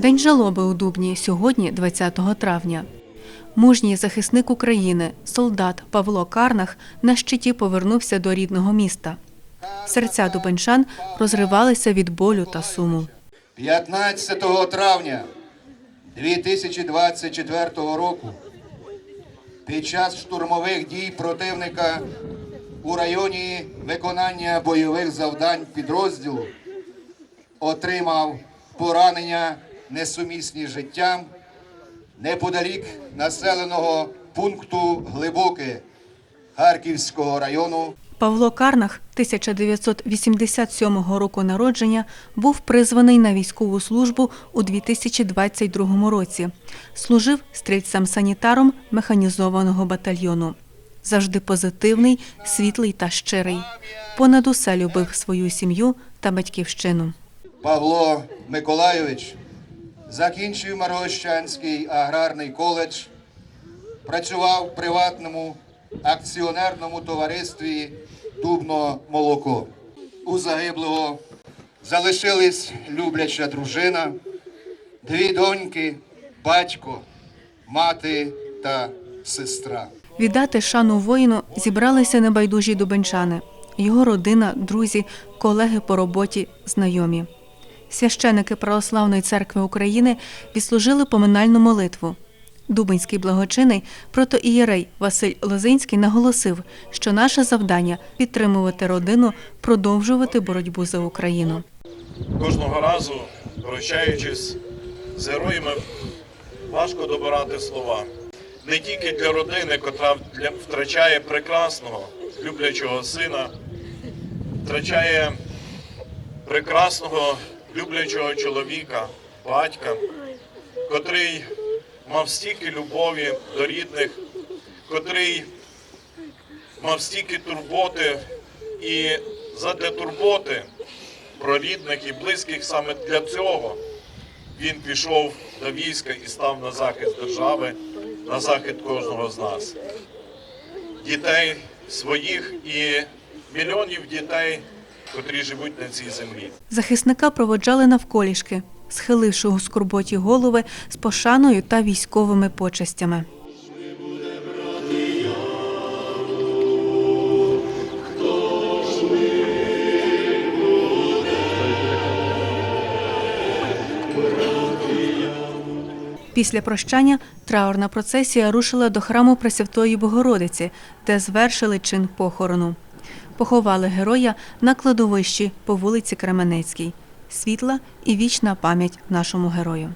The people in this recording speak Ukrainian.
День жалоби у Дубні сьогодні, 20 травня. Мужній захисник України, солдат Павло Карнах на щиті повернувся до рідного міста. Серця дубенчан розривалися від болю та суму. 15 травня 2024 року під час штурмових дій противника у районі виконання бойових завдань підрозділу отримав поранення несумісні з життям неподалік населеного пункту Глибоке Харківського району Павло Карнах 1987 року народження був призваний на військову службу у 2022 році. Служив стрільцем-санітаром механізованого батальйону. Завжди позитивний, світлий та щирий. Понад усе любив свою сім'ю та батьківщину. Павло Миколайович закінчив Маргощанський аграрний коледж, працював в приватному акціонерному товаристві Дубно молоко. У загиблого залишились любляча дружина, дві доньки, батько, мати та сестра. Віддати шану воїну зібралися небайдужі дубенчани, його родина, друзі, колеги по роботі, знайомі. Священики Православної церкви України відслужили поминальну молитву. Дубинський благочинний протоієрей Василь Лозинський наголосив, що наше завдання підтримувати родину, продовжувати боротьбу за Україну. Кожного разу, прощаючись з героями, важко добирати слова. Не тільки для родини, котра втрачає прекрасного, люблячого сина, втрачає прекрасного, люблячого чоловіка, батька, котрий мав стільки любові до рідних, котрий мав стільки турботи і задля турботи про рідних і близьких саме для цього він пішов до війська і став на захист держави, на захист кожного з нас. Дітей своїх і мільйонів дітей, котрі живуть на цій землі. Захисника проводжали навколішки, схиливши у скорботі голови з пошаною та військовими почестями. Після прощання траурна процесія рушила до храму Пресвятої Богородиці, де звершили чин похорону. Поховали героя на кладовищі по вулиці Кременецькій. Світла і вічна пам'ять нашому герою.